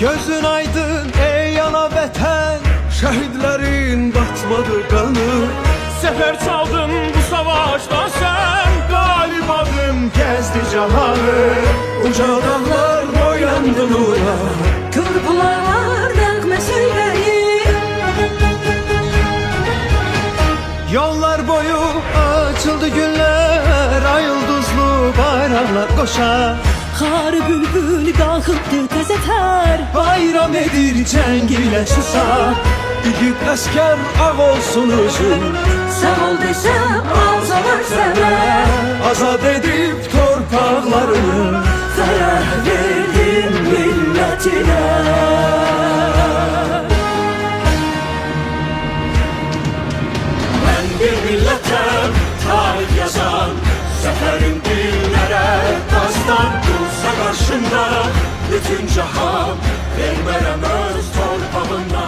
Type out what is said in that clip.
Gözün aydın ey ana vətən Şəhidlərin batmadı qanı Sefer çaldın bu savaşta sen. Qalib adım gəzdi cahanı Uca dağlar boyandı nura. Körpüler nəğmə söyləyir Yollar boyu açıldı günler Ay yıldızlı bayraklar koşar Xarı bülbül qalxıbdı təzətər Bayram edir cəng ilə susar İgid əskər ağ olsun özün Sağ ol desəm alsalar sənə Azad edib torpaqlarını Zərər verdin millətinə Ben bir milletem tarih yazan. Seferin dillere dastan bütün cahan öz torpağından